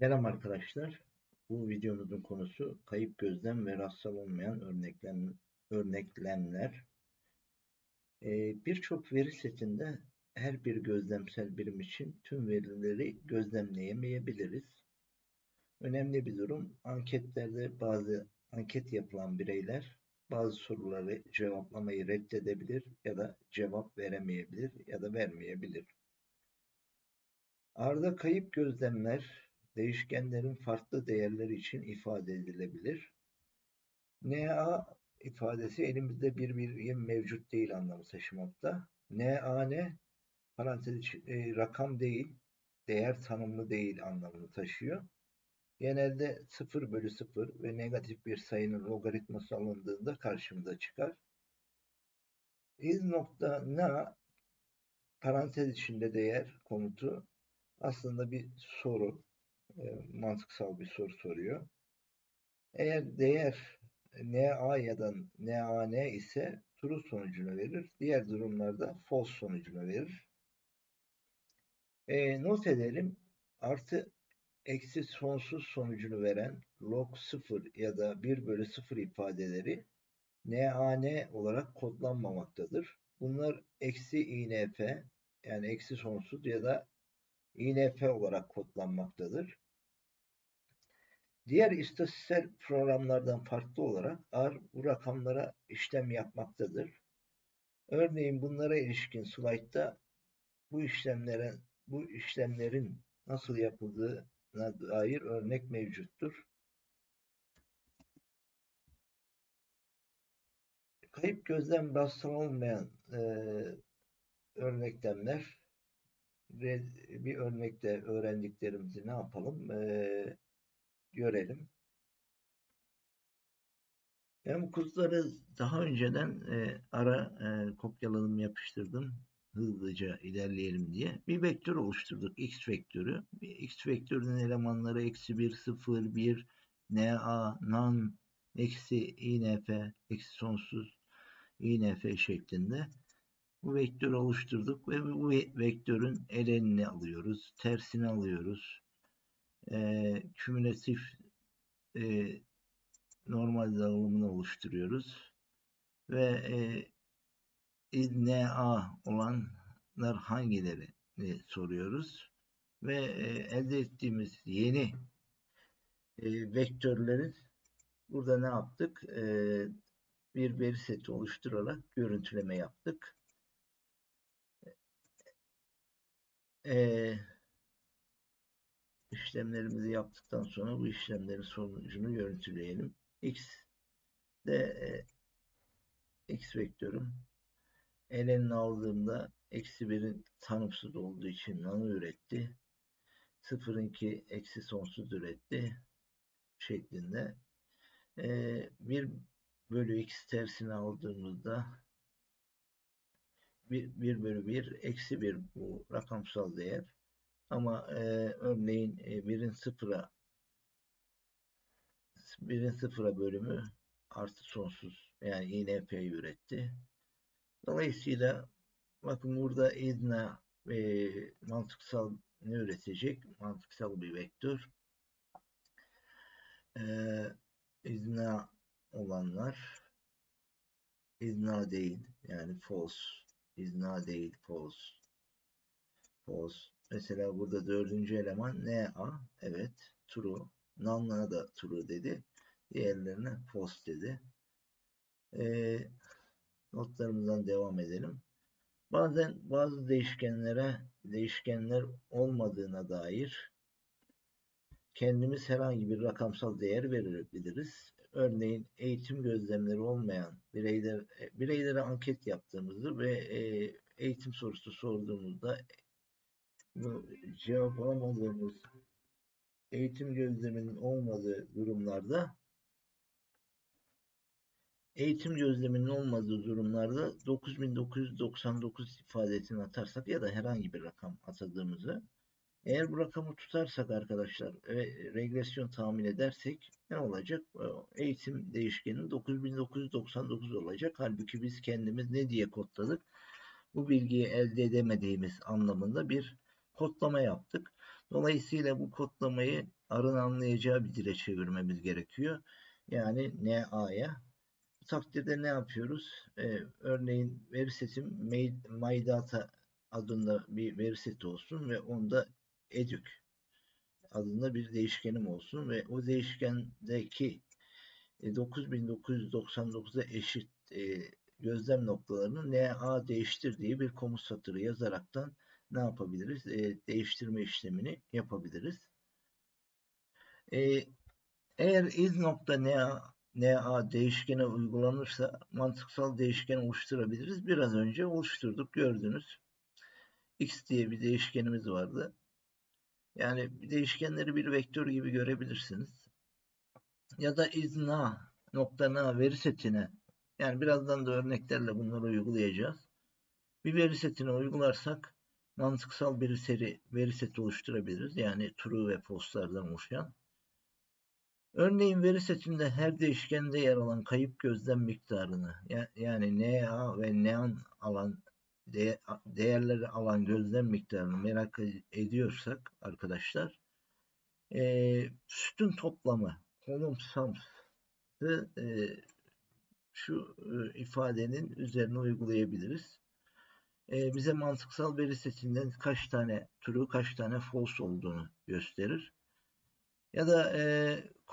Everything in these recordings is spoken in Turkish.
Selam arkadaşlar. Bu videomuzun konusu kayıp gözlem ve rastlanmayan örneklem, örneklemler. Ee, Birçok veri setinde her bir gözlemsel birim için tüm verileri gözlemleyemeyebiliriz. Önemli bir durum, anketlerde bazı anket yapılan bireyler bazı soruları cevaplamayı reddedebilir ya da cevap veremeyebilir ya da vermeyebilir. Arda kayıp gözlemler değişkenlerin farklı değerleri için ifade edilebilir. NA ifadesi elimizde bir birim mevcut değil anlamı taşımakta. NaN parantez e, rakam değil, değer tanımlı değil anlamını taşıyor. Genelde 0 bölü 0 ve negatif bir sayının logaritması alındığında karşımıza çıkar. İz nokta na parantez içinde değer komutu aslında bir soru. E, mantıksal bir soru soruyor. Eğer değer NA ya da NaN ise true sonucunu verir. Diğer durumlarda false sonucunu verir. E, not edelim. Artı eksi sonsuz sonucunu veren log 0 ya da 1 bölü 0 ifadeleri NaN olarak kodlanmamaktadır. Bunlar eksi INF yani eksi sonsuz ya da INF olarak kodlanmaktadır. Diğer istatistiksel programlardan farklı olarak R bu rakamlara işlem yapmaktadır. Örneğin bunlara ilişkin slaytta bu işlemlerin bu işlemlerin nasıl yapıldığına dair örnek mevcuttur. Kayıp gözlem rastlanılmayan e, örneklemler bir örnekte öğrendiklerimizi ne yapalım? E, görelim. Ben bu kursları daha önceden e, ara e, kopyaladım, yapıştırdım. Hızlıca ilerleyelim diye. Bir vektör oluşturduk. X vektörü. X vektörünün elemanları eksi 1, 0, 1, NA, NaN, eksi INF, eksi sonsuz INF şeklinde. Bu vektörü oluşturduk ve bu vektörün elenini alıyoruz, tersini alıyoruz, e, kümülatif e, normal dağılımını oluşturuyoruz. Ve e, NA olanlar hangileri soruyoruz. Ve e, elde ettiğimiz yeni e, vektörlerin burada ne yaptık? E, bir veri seti oluşturarak görüntüleme yaptık. Eee işlemlerimizi yaptıktan sonra bu işlemlerin sonucunu görüntüleyelim. X de e, X vektörüm ln'ini aldığımda eksi 1'in tanımsız olduğu için nanı üretti. Sıfırınki eksi sonsuz üretti şeklinde. E, 1 bölü x tersini aldığımızda 1, 1 bölü 1 eksi 1 bu rakamsal değer ama e, örneğin e, birin sıfıra birin sıfıra bölümü artı sonsuz yani INF'yi üretti. Dolayısıyla bakın burada izna e, mantıksal ne üretecek? Mantıksal bir vektör. E, izna olanlar izna değil yani false izna değil false false Mesela burada dördüncü eleman NA. Evet. True. None'lara da true dedi. Diğerlerine false dedi. E, notlarımızdan devam edelim. Bazen bazı değişkenlere değişkenler olmadığına dair kendimiz herhangi bir rakamsal değer verebiliriz. Örneğin eğitim gözlemleri olmayan bireyler, bireylere anket yaptığımızda ve e, eğitim sorusu sorduğumuzda cevap alamadığımız eğitim gözleminin olmadığı durumlarda eğitim gözleminin olmadığı durumlarda 9999 ifadesini atarsak ya da herhangi bir rakam atadığımızı eğer bu rakamı tutarsak arkadaşlar ve regresyon tahmin edersek ne olacak? Eğitim değişkeninin 9999 olacak. Halbuki biz kendimiz ne diye kodladık? Bu bilgiyi elde edemediğimiz anlamında bir kodlama yaptık. Dolayısıyla bu kodlamayı arın anlayacağı bir dile çevirmemiz gerekiyor. Yani NA'ya. Bu takdirde ne yapıyoruz? Ee, örneğin veri setim MyData adında bir veri seti olsun ve onda educ adında bir değişkenim olsun ve o değişkendeki 9999'a e, eşit e, gözlem noktalarını NA değiştir diye bir komut satırı yazaraktan ne yapabiliriz? E, değiştirme işlemini yapabiliriz. eğer iz nokta NA, NA değişkene uygulanırsa mantıksal değişken oluşturabiliriz. Biraz önce oluşturduk gördünüz. X diye bir değişkenimiz vardı. Yani değişkenleri bir vektör gibi görebilirsiniz. Ya da izna nokta na veri setine yani birazdan da örneklerle bunları uygulayacağız. Bir veri setine uygularsak mantıksal bir seri veri seti oluşturabiliriz. Yani true ve false'lardan oluşan. Örneğin veri setinde her değişkende yer alan kayıp gözlem miktarını yani NA ve NEAN alan değerleri alan gözlem miktarını merak ediyorsak arkadaşlar e, sütun toplamı column sums'ı e, şu e, ifadenin üzerine uygulayabiliriz. E, bize mantıksal veri setinden kaç tane true kaç tane false olduğunu gösterir. Ya da e,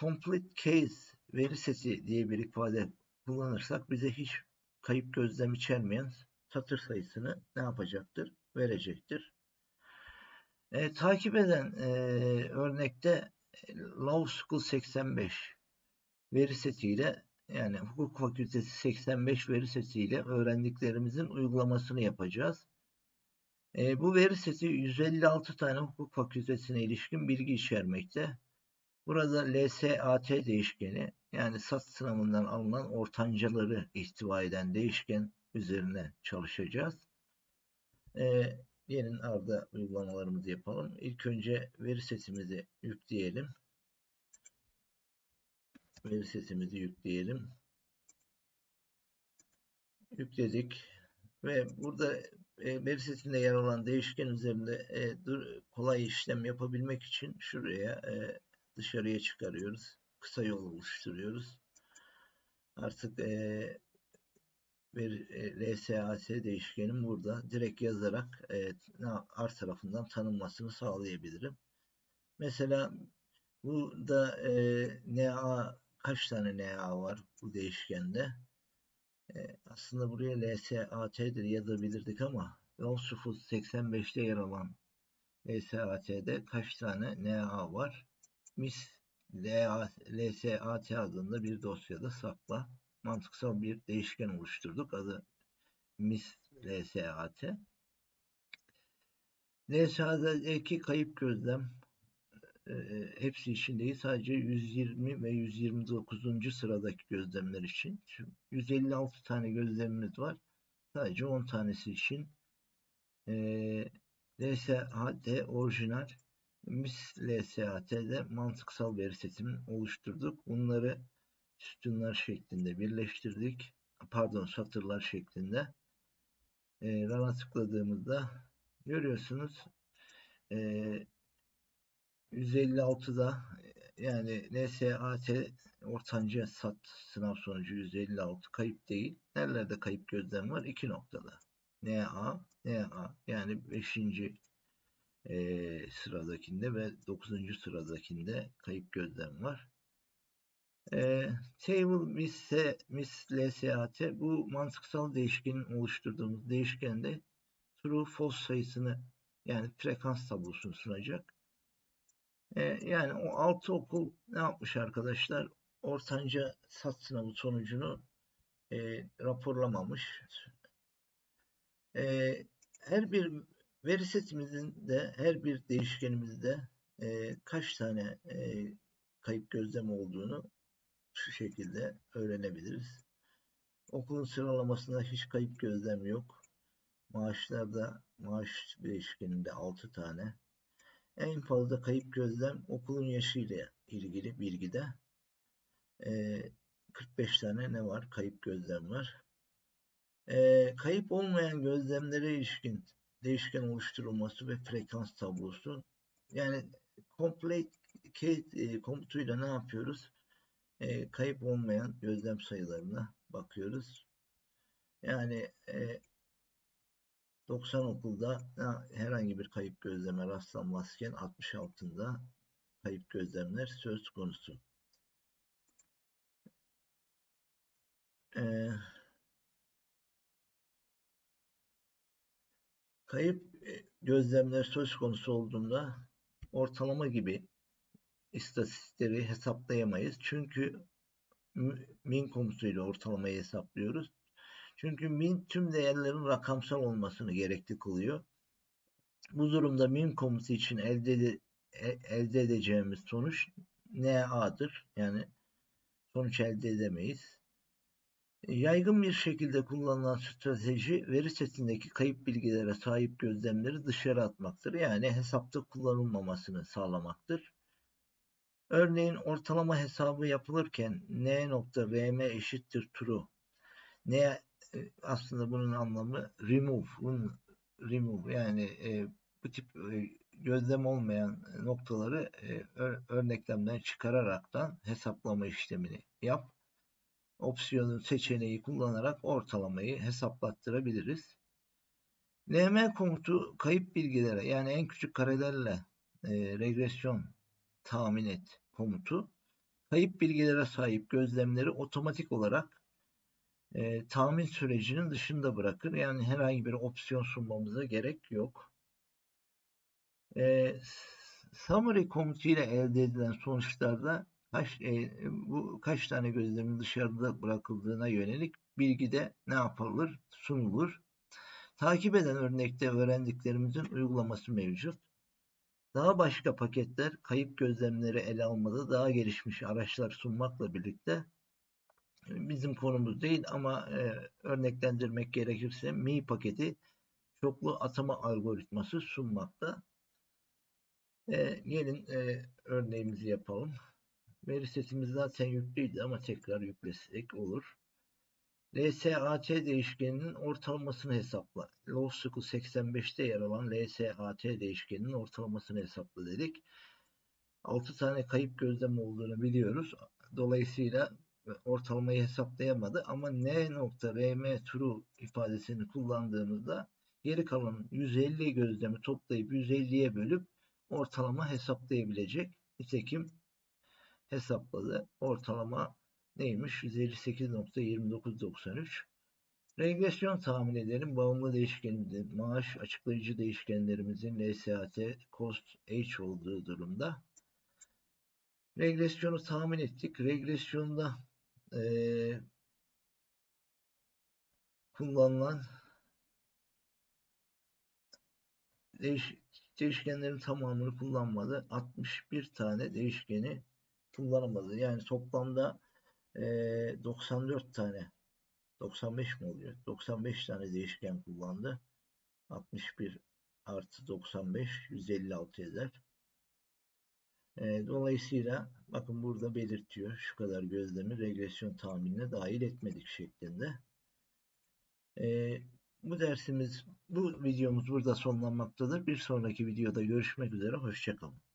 complete case veri seti diye bir ifade kullanırsak bize hiç kayıp gözlem içermeyen satır sayısını ne yapacaktır? Verecektir. E, takip eden e, örnekte e, Law School 85 veri setiyle yani hukuk fakültesi 85 veri setiyle öğrendiklerimizin uygulamasını yapacağız. E, bu veri seti 156 tane hukuk fakültesine ilişkin bilgi içermekte. Burada LSAT değişkeni yani SAT sınavından alınan ortancaları ihtiva eden değişken üzerine çalışacağız. Ee, gelin arda uygulamalarımızı yapalım. İlk önce veri setimizi yükleyelim. Veri setimizi yükleyelim. Yükledik. Ve burada e, setinde yer alan değişken üzerinde e, kolay işlem yapabilmek için şuraya e, dışarıya çıkarıyoruz. Kısa yol oluşturuyoruz. Artık e, bir e, LSAS değişkenim burada direkt yazarak e, art tarafından tanınmasını sağlayabilirim. Mesela burada e, NA kaç tane NA var bu değişkende? E, aslında buraya LSAT'dir yazabilirdik ama Lonsufus 85'te yer alan LSAT'de kaç tane NA var? MIS LSAT adında bir dosyada sakla mantıksal bir değişken oluşturduk. Adı mis LSAT. LSAT'deki kayıp gözlem e, hepsi için değil sadece 120 ve 129. sıradaki gözlemler için. Şimdi 156 tane gözlemimiz var. Sadece 10 tanesi için e, LSAT orijinal mis LSAT'de mantıksal veri setini oluşturduk. Bunları sütunlar şeklinde birleştirdik. Pardon satırlar şeklinde. E, tıkladığımızda görüyorsunuz e, 156'da yani NSAT ortanca sat sınav sonucu 156 kayıp değil. Nerelerde kayıp gözlem var? İki noktada. NA, NA yani 5. E, sıradakinde ve 9. sıradakinde kayıp gözlem var. E, table miss, miss LSAT bu mantıksal değişkenin oluşturduğumuz değişkende true false sayısını yani frekans tablosunu sunacak. E, yani o altı okul ne yapmış arkadaşlar? Ortanca sat sınavı sonucunu e, raporlamamış. E, her bir veri setimizin de her bir değişkenimizde e, kaç tane e, kayıp gözlem olduğunu şu şekilde öğrenebiliriz. Okulun sıralamasında hiç kayıp gözlem yok. Maaşlarda maaş değişkeninde 6 tane. En fazla kayıp gözlem okulun yaşıyla ilgili bilgide. Ee, 45 tane ne var? Kayıp gözlem var. Ee, kayıp olmayan gözlemlere ilişkin değişken oluşturulması ve frekans tablosu Yani complete case e, komutuyla ne yapıyoruz? E, kayıp olmayan gözlem sayılarına bakıyoruz. Yani e, 90 okulda ha, herhangi bir kayıp gözleme rastlanmazken 66'ında kayıp gözlemler söz konusu. Ee, kayıp e, gözlemler söz konusu olduğunda ortalama gibi istatistikleri hesaplayamayız. Çünkü min komutuyla ortalamayı hesaplıyoruz. Çünkü min tüm değerlerin rakamsal olmasını gerekli kılıyor. Bu durumda min komutu için elde, ede, elde edeceğimiz sonuç NA'dır. Yani sonuç elde edemeyiz. Yaygın bir şekilde kullanılan strateji veri setindeki kayıp bilgilere sahip gözlemleri dışarı atmaktır. Yani hesapta kullanılmamasını sağlamaktır. Örneğin ortalama hesabı yapılırken n.rm eşittir true. Aslında bunun anlamı remove, remove yani e, bu tip e, gözlem olmayan noktaları e, örneklemden çıkararaktan hesaplama işlemini yap. Opsiyonun seçeneği kullanarak ortalamayı hesaplattırabiliriz. NM komutu kayıp bilgilere yani en küçük karelerle e, regresyon tahmin et komutu kayıp bilgilere sahip gözlemleri otomatik olarak e, tahmin sürecinin dışında bırakır. Yani herhangi bir opsiyon sunmamıza gerek yok. E, summary komutu ile elde edilen sonuçlarda kaç, e, bu kaç tane gözlemin dışarıda bırakıldığına yönelik bilgi de ne yapılır? Sunulur. Takip eden örnekte öğrendiklerimizin uygulaması mevcut. Daha başka paketler kayıp gözlemleri ele almada daha gelişmiş araçlar sunmakla birlikte bizim konumuz değil ama e, örneklendirmek gerekirse Mi paketi çoklu atama algoritması sunmakta. E, gelin e, örneğimizi yapalım. Veri setimiz zaten yüklüydü ama tekrar yüklesek olur. LSAT değişkeninin ortalamasını hesapla. Low School 85'te yer alan LSAT değişkeninin ortalamasını hesapla dedik. 6 tane kayıp gözlem olduğunu biliyoruz. Dolayısıyla ortalamayı hesaplayamadı ama n nokta rm true ifadesini kullandığımızda geri kalan 150 gözlemi toplayıp 150'ye bölüp ortalama hesaplayabilecek. Nitekim hesapladı. Ortalama neymiş? 158.2993. Regresyon tahmin edelim. Bağımlı değişkenimizin maaş açıklayıcı değişkenlerimizin LSAT cost H olduğu durumda. Regresyonu tahmin ettik. Regresyonda e, kullanılan değiş, değişkenlerin tamamını kullanmadı. 61 tane değişkeni kullanamadı. Yani toplamda e, 94 tane 95 mi oluyor? 95 tane değişken kullandı. 61 artı 95 156 eder. E, dolayısıyla bakın burada belirtiyor şu kadar gözlemi regresyon tahminine dahil etmedik şeklinde. E, bu dersimiz, bu videomuz burada sonlanmaktadır. Bir sonraki videoda görüşmek üzere. Hoşçakalın.